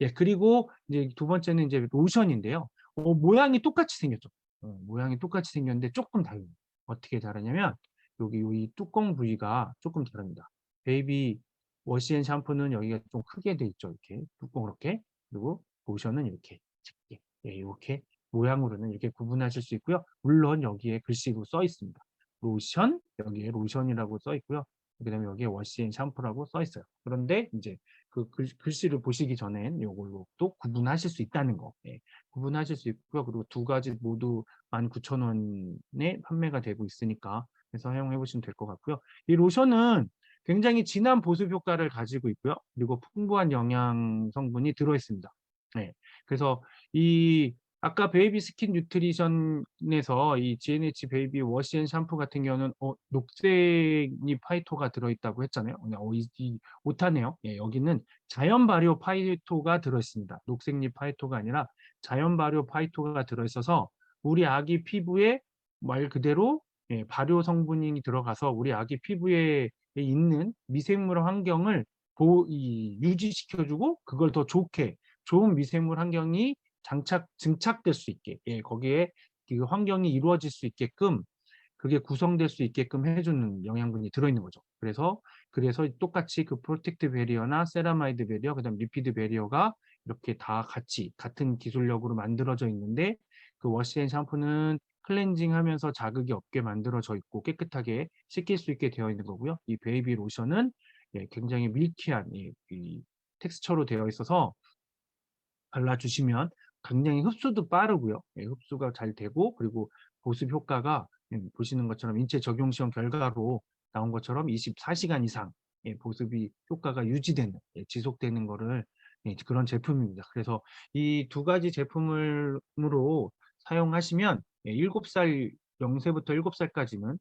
예, 그리고 이제 두 번째는 이제 로션인데요. 어, 모양이 똑같이 생겼죠. 어, 모양이 똑같이 생겼는데 조금 달라요. 어떻게 다르냐면 여기 이 뚜껑 부위가 조금 다릅니다. 베이비 워시앤 샴푸는 여기가 좀 크게 돼 있죠. 이렇게 뚜껑 이렇게 그리고 로션은 이렇게 작게 예, 이렇게 모양으로는 이렇게 구분하실 수 있고요. 물론 여기에 글씨로 써 있습니다. 로션 여기에 로션이라고 써 있고요. 그다음에 여기에 워시앤 샴푸라고 써 있어요. 그런데 이제 그 글, 글씨를 보시기 전엔 이걸로 또 구분하실 수 있다는 거. 예, 구분하실 수 있고요. 그리고 두 가지 모두 19,000원에 판매가 되고 있으니까 사용해 보시면 될 것 같고요. 이 로션은 굉장히 진한 보습 효과를 가지고 있고요. 그리고 풍부한 영양 성분이 들어 있습니다. 네. 그래서 이 아까 베이비 스킨 뉴트리션에서 이 GNH 베이비 워시앤 샴푸 같은 경우는 어, 녹색잎 파이토가 들어있다고 했잖아요. 어, 이, 이 오타네요. 예, 여기는 자연 발효 파이토가 들어있습니다. 녹색잎 파이토가 아니라 자연 발효 파이토가 들어있어서 우리 아기 피부에 말 그대로 예, 발효 성분이 들어가서 우리 아기 피부에 있는 미생물 환경을 보, 이, 유지시켜주고 그걸 더 좋게 좋은 미생물 환경이 장착 증착될 수 있게 예, 거기에 그 환경이 이루어질 수 있게끔 그게 구성될 수 있게끔 해주는 영양분이 들어있는 거죠. 그래서 그래서 똑같이 그 프로텍트 베리어나 세라마이드 베리어, 그다음 리피드 베리어가 이렇게 다 같이 같은 기술력으로 만들어져 있는데 그 워시앤 샴푸는 클렌징하면서 자극이 없게 만들어져 있고 깨끗하게 씻길 수 있게 되어 있는 거고요. 이 베이비 로션은 예, 굉장히 밀키한 이, 이 텍스처로 되어 있어서 발라주시면 굉장히 흡수도 빠르고요. 예, 흡수가 잘 되고 그리고 보습 효과가 예, 보시는 것처럼 인체 적용 시험 결과로 나온 것처럼 24시간 이상 예, 보습이 효과가 유지되는 예, 지속되는 거를 예, 그런 제품입니다. 그래서 이 두 가지 제품으로 사용하시면 예, 7살 0세부터 7살까지는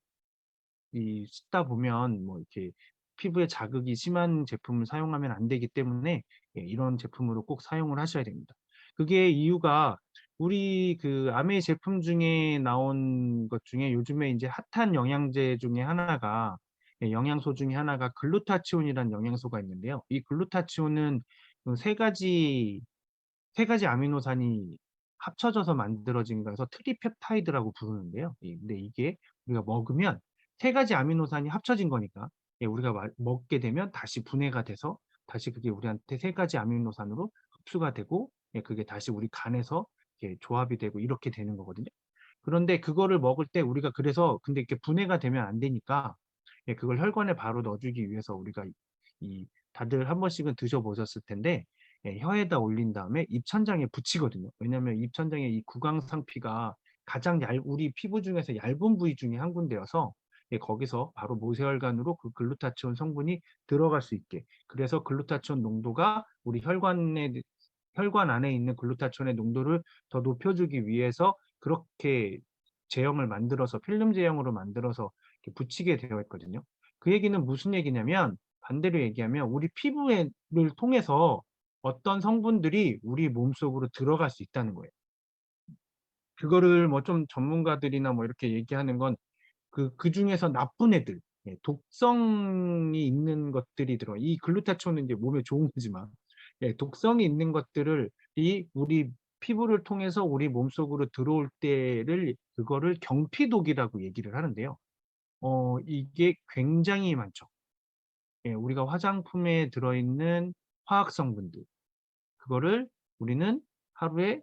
이 씻다 보면 뭐 이렇게 피부에 자극이 심한 제품을 사용하면 안 되기 때문에 예, 이런 제품으로 꼭 사용을 하셔야 됩니다. 그게 이유가 우리 그 아메 제품 중에 나온 것 중에 요즘에 이제 핫한 영양제 중에 하나가 예, 영양소 중에 하나가 글루타치온이라는 영양소가 있는데요. 이 글루타치온은 그세 가지 세 가지 아미노산이 합쳐져서 만들어진 거여서 트리펩타이드라고 부르는데요. 예, 근데 이게 우리가 먹으면 세 가지 아미노산이 합쳐진 거니까 예, 우리가 마- 먹게 되면 다시 분해가 돼서 다시 그게 우리한테 세 가지 아미노산으로 흡수가 되고 예, 그게 다시 우리 간에서 조합이 되고 이렇게 되는 거거든요. 그런데 그거를 먹을 때 우리가 그래서 근데 이렇게 분해가 되면 안 되니까 예, 그걸 혈관에 바로 넣어주기 위해서 우리가 이, 이 다들 한 번씩은 드셔보셨을 텐데 예, 혀에다 올린 다음에 입천장에 붙이거든요. 왜냐하면 입천장에 이 구강상피가 가장 얇, 우리 피부 중에서 얇은 부위 중에 한 군데여서 예, 거기서 바로 모세혈관으로 그 글루타치온 성분이 들어갈 수 있게 그래서 글루타치온 농도가 우리 혈관에 혈관 안에 있는 글루타치온의 농도를 더 높여주기 위해서 그렇게 제형을 만들어서 필름 제형으로 만들어서 이렇게 붙이게 되어 있거든요. 그 얘기는 무슨 얘기냐면 반대로 얘기하면 우리 피부를 통해서 어떤 성분들이 우리 몸속으로 들어갈 수 있다는 거예요. 그거를 뭐 좀 전문가들이나 뭐 이렇게 얘기하는 건 그, 그 중에서 나쁜 애들, 예, 독성이 있는 것들이 들어. 이 글루타치온은 이제 몸에 좋은 거지만, 예, 독성이 있는 것들을 이 우리 피부를 통해서 우리 몸속으로 들어올 때를 그거를 경피독이라고 얘기를 하는데요. 어, 이게 굉장히 많죠. 예, 우리가 화장품에 들어있는 화학 성분들, 그거를 우리는 하루에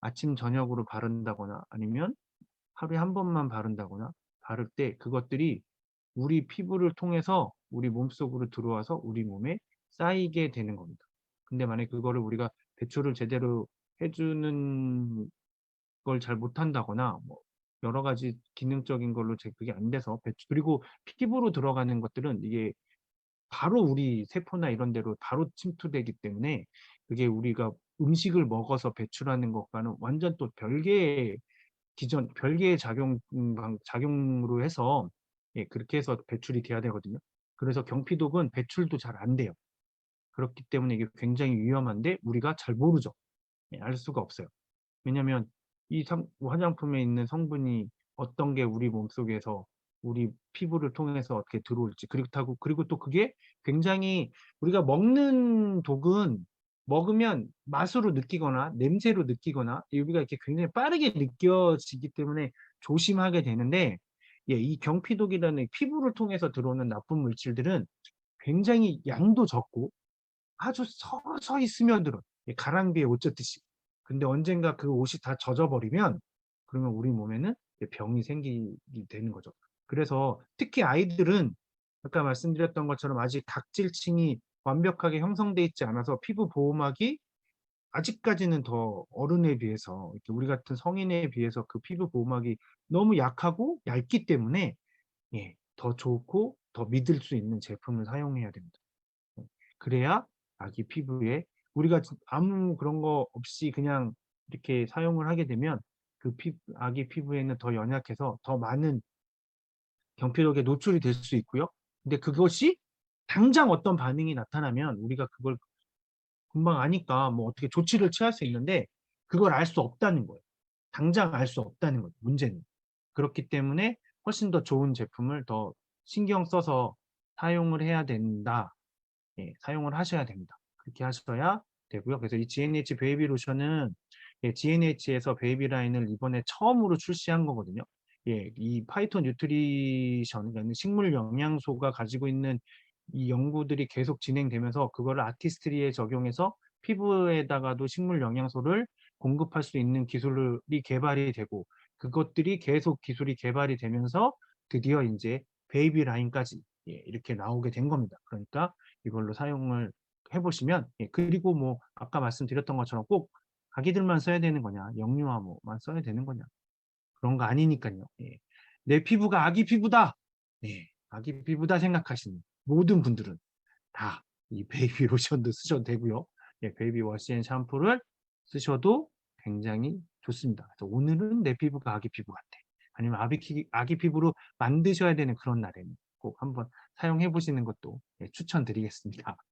아침 저녁으로 바른다거나 아니면 하루에 한 번만 바른다거나 바를 때 그것들이 우리 피부를 통해서 우리 몸속으로 들어와서 우리 몸에 쌓이게 되는 겁니다. 근데 만약 그거를 우리가 배출을 제대로 해주는 걸 잘 못한다거나 뭐 여러 가지 기능적인 걸로 제 그게 안 돼서 배출 그리고 피부로 들어가는 것들은 이게 바로 우리 세포나 이런 데로 바로 침투되기 때문에 그게 우리가 음식을 먹어서 배출하는 것과는 완전 또 별개의 기존 별개의 작용 음, 방- 작용으로 해서 예, 그렇게 해서 배출이 돼야 되거든요. 그래서 경피독은 배출도 잘 안 돼요. 그렇기 때문에 이게 굉장히 위험한데 우리가 잘 모르죠. 예, 알 수가 없어요. 왜냐하면 이 상- 화장품에 있는 성분이 어떤 게 우리 몸속에서 우리 피부를 통해서 어떻게 들어올지 그렇다고 그리고 또 그게 굉장히 우리가 먹는 독은 먹으면 맛으로 느끼거나 냄새로 느끼거나 여기가 이렇게 굉장히 빠르게 느껴지기 때문에 조심하게 되는데 예, 이 경피독이라는 피부를 통해서 들어오는 나쁜 물질들은 굉장히 양도 적고 아주 서서히 스며들어. 예, 가랑비에 옷 젖듯이. 근데 언젠가 그 옷이 다 젖어버리면 그러면 우리 몸에는 병이 생기게 되는 거죠. 그래서 특히 아이들은 아까 말씀드렸던 것처럼 아직 각질층이 완벽하게 형성돼 있지 않아서 피부 보호막이 아직까지는 더 어른에 비해서 이렇게 우리 같은 성인에 비해서 그 피부 보호막이 너무 약하고 얇기 때문에 예, 더 좋고 더 믿을 수 있는 제품을 사용해야 됩니다. 예, 그래야 아기 피부에 우리가 지- 아무 그런 거 없이 그냥 이렇게 사용을 하게 되면 그 피, 아기 피부에는 더 연약해서 더 많은 경피력에 노출이 될 수 있고요. 근데 그것이 당장 어떤 반응이 나타나면 우리가 그걸 금방 아니까 뭐 어떻게 조치를 취할 수 있는데 그걸 알 수 없다는 거예요. 당장 알 수 없다는 거예요. 문제는. 그렇기 때문에 훨씬 더 좋은 제품을 더 신경 써서 사용을 해야 된다. 예, 사용을 하셔야 됩니다. 그렇게 하셔야 되고요. 그래서 이 GNH 베이비 로션은 예, GNH에서 베이비 라인을 이번에 처음으로 출시한 거거든요. 예, 이 파이토 뉴트리션, 그러니까 식물 영양소가 가지고 있는 이 연구들이 계속 진행되면서 그거를 아티스트리에 적용해서 피부에다가도 식물 영양소를 공급할 수 있는 기술이 개발이 되고 그것들이 계속 기술이 개발이 되면서 드디어 이제 베이비 라인까지 예, 이렇게 나오게 된 겁니다. 그러니까 이걸로 사용을 해보시면 예, 그리고 뭐 아까 말씀드렸던 것처럼 꼭 아기들만 써야 되는 거냐 영유아 뭐만 써야 되는 거냐 그런 거 아니니까요. 예. 내 피부가 아기 피부다. 네, 아기 피부다 생각하시는 모든 분들은 다 이 베이비 로션도 쓰셔도 되고요. 예, 베이비 워시 앤 샴푸를 쓰셔도 굉장히 좋습니다. 그래서 오늘은 내 피부가 아기 피부 같아. 아니면 아기, 피- 아기 피부로 만드셔야 되는 그런 날에는 꼭 한번 사용해 보시는 것도 예, 추천드리겠습니다.